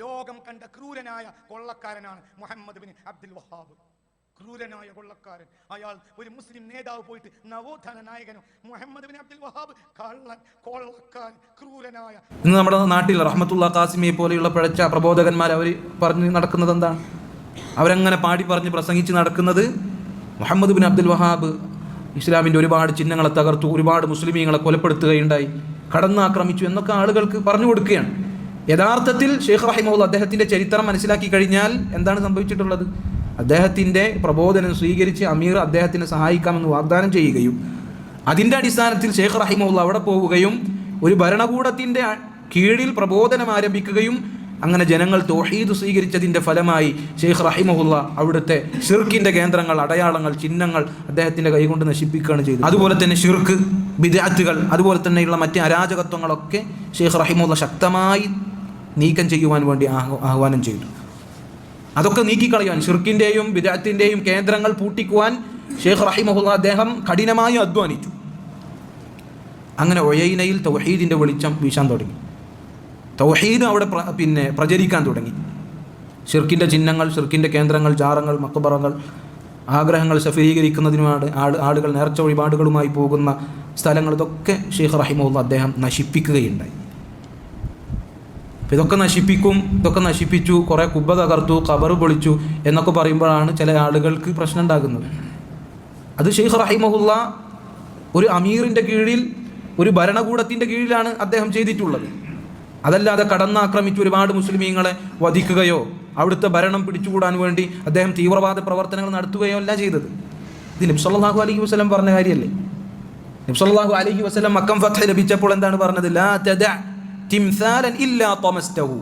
ലോകം കണ്ട ക്രൂരനായ കൊള്ളക്കാരനാണ് മുഹമ്മദ് ബിൻ അബ്ദുൽ വഹാബ്. ക്രൂരനായ കൊള്ളക്കാരൻ. അയാൾ ഒരു മുസ്ലിം നേതാവ് പോയിട്ട് നവോത്ഥാന നായകനും മുഹമ്മദ് ബിൻ അബ്ദുൽ വഹാബ്. കള്ളൻ കൊള്ളക്കാരൻ ക്രൂരനായ ഇന്ന് നമ്മുടെ നാട്ടിൽ റഹ്മത്തുള്ള കാസിമിയെ പോലെയുള്ള പിഴച്ച പ്രബോധകന്മാർ അവർ പറഞ്ഞ് നടക്കുന്നത് എന്താണ്? അവരങ്ങനെ പാടി പറഞ്ഞ് പ്രസംഗിച്ച് നടക്കുന്നത് മുഹമ്മദ് ബിൻ അബ്ദുൽ വഹാബ് ഇസ്ലാമിന്റെ ഒരുപാട് ചിഹ്നങ്ങളെ തകർത്തു ഒരുപാട് മുസ്ലിമീങ്ങളെ കൊലപ്പെടുത്തുകയുണ്ടായി കടന്നാക്രമിച്ചു എന്നൊക്കെ ആളുകൾക്ക് പറഞ്ഞു കൊടുക്കുകയാണ്. യഥാർത്ഥത്തിൽ ഷെയ്ഖ് റഹിമുള്ള അദ്ദേഹത്തിന്റെ ചരിത്രം മനസ്സിലാക്കി കഴിഞ്ഞാൽ എന്താണ് സംഭവിച്ചിട്ടുള്ളത്? അദ്ദേഹത്തിന്റെ പ്രബോധനം സ്വീകരിച്ച് അമീർ അദ്ദേഹത്തിനെ സഹായിക്കാമെന്ന് വാഗ്ദാനം ചെയ്യുകയും അതിന്റെ അടിസ്ഥാനത്തിൽ ഷെയ്ഖ് റഹിമുള്ള അവിടെ പോവുകയും ഒരു ഭരണകൂടത്തിന്റെ കീഴിൽ പ്രബോധനം ആരംഭിക്കുകയും അങ്ങനെ ജനങ്ങൾ തോഹീദ് സ്വീകരിച്ചതിന്റെ ഫലമായി ഷെയ്ഖ് റഹിമുള്ള അവിടുത്തെ ഷിർക്കിന്റെ കേന്ദ്രങ്ങൾ അടയാളങ്ങൾ ചിഹ്നങ്ങൾ അദ്ദേഹത്തിന്റെ കൈകൊണ്ട് നശിപ്പിക്കുകയാണ് ചെയ്തത്. അതുപോലെ തന്നെ ഷിർക്ക് വിദ്യാർത്ഥികൾ അതുപോലെ തന്നെയുള്ള മറ്റ് അരാജകത്വങ്ങളൊക്കെ ഷെയ്ഖ് റഹിമുള്ള ശക്തമായി നീക്കം ചെയ്യുവാൻ വേണ്ടി ആഹ്വാനം ചെയ്തു. അതൊക്കെ നീക്കിക്കളയുവാൻ ഷിർക്കിന്റെയും വിദാത്തിന്റെയും കേന്ദ്രങ്ങൾ പൂട്ടിക്കുവാൻ ഷെയ്ഖ് റഹിമഹുല്ല അദ്ദേഹം കഠിനമായി അധ്വാനിച്ചു. അങ്ങനെ ഒയൈനയിൽ തൗഹീദിന്റെ വെളിച്ചം വീശാൻ തുടങ്ങി. തൗഹീദ് അവിടെ പിന്നെ പ്രചരിക്കാൻ തുടങ്ങി. ഷിർക്കിന്റെ ചിഹ്നങ്ങൾ ഷിർക്കിന്റെ കേന്ദ്രങ്ങൾ ജാറങ്ങൾ മക്കബറകൾ ആഗ്രഹങ്ങൾ സഫലീകരിക്കുന്നതിനുമാണ് ആൾ ആളുകൾ നേർച്ച വഴിപാടുകളുമായി പോകുന്ന സ്ഥലങ്ങൾ ഇതൊക്കെ ഷെയ്ഖ് റഹിമുള്ള അദ്ദേഹം നശിപ്പിക്കുകയുണ്ടായി. അപ്പോൾ ഇതൊക്കെ നശിപ്പിക്കും ഇതൊക്കെ നശിപ്പിച്ചു കുറേ കുബ്ബ തകർത്തു കബറ് പൊളിച്ചു എന്നൊക്കെ പറയുമ്പോഴാണ് ചില ആളുകൾക്ക് പ്രശ്നം ഉണ്ടാകുന്നത് അത് ഷെയ്ഖ് റഹിമഹുല്ല ഒരു അമീറിന്റെ കീഴിൽ ഒരു ഭരണകൂടത്തിന്റെ കീഴിലാണ് അദ്ദേഹം ചെയ്തിട്ടുള്ളത്. അതല്ലാതെ കടന്നാക്രമിച്ച് ഒരുപാട് മുസ്ലിമീങ്ങളെ വധിക്കുകയോ അവിടുത്തെ ഭരണം പിടിച്ചുകൂടാൻ വേണ്ടി അദ്ദേഹം തീവ്രവാദ പ്രവർത്തനങ്ങൾ നടത്തുകയോ അല്ല ചെയ്തത്. ഇത് നിബ്സല്ലാഹു അലഹി വസ്ലം പറഞ്ഞ കാര്യമല്ലേ? നിബ്സല്ലാഹു അലഹി വസ്ലം മക്കം ഫത്ത് ലഭിച്ചപ്പോൾ എന്താണ് പറഞ്ഞത്? ലാ തിംസാലൻ ഇല്ലാ തമസ്തഹു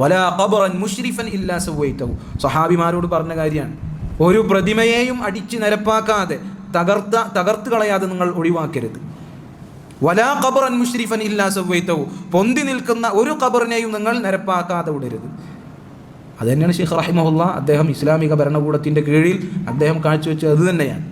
വലാ ഖബറൻ മുഷ്രിഫൻ ഇല്ലാ സവൈറ്റവു സഹാബിമാരോട് പറഞ്ഞ കാര്യമാണ്. ഒരു പ്രതിമയെയും അടിച്ച് നിരപ്പാക്കാതെ തകർത്ത തകർത്ത് കളയാതെ നിങ്ങൾ ഒഴിവാക്കരുത്. വലാ ഖബറൻ മുഷ്രിഫൻ ഇല്ലാ സവൈതഹു പൊന്തി നിൽക്കുന്ന ഒരു ഖബറിനെയും നിങ്ങൾ നിരപ്പാക്കാതെ വിടരുത്. അതുതന്നെയാണ് ഷെയ്ഖ് റഹിമഹുല്ല അദ്ദേഹം ഇസ്ലാമിക ഭരണകൂടത്തിന്റെ കീഴിൽ അദ്ദേഹം കാഴ്ചവെച്ചത് അത് തന്നെയാണ്.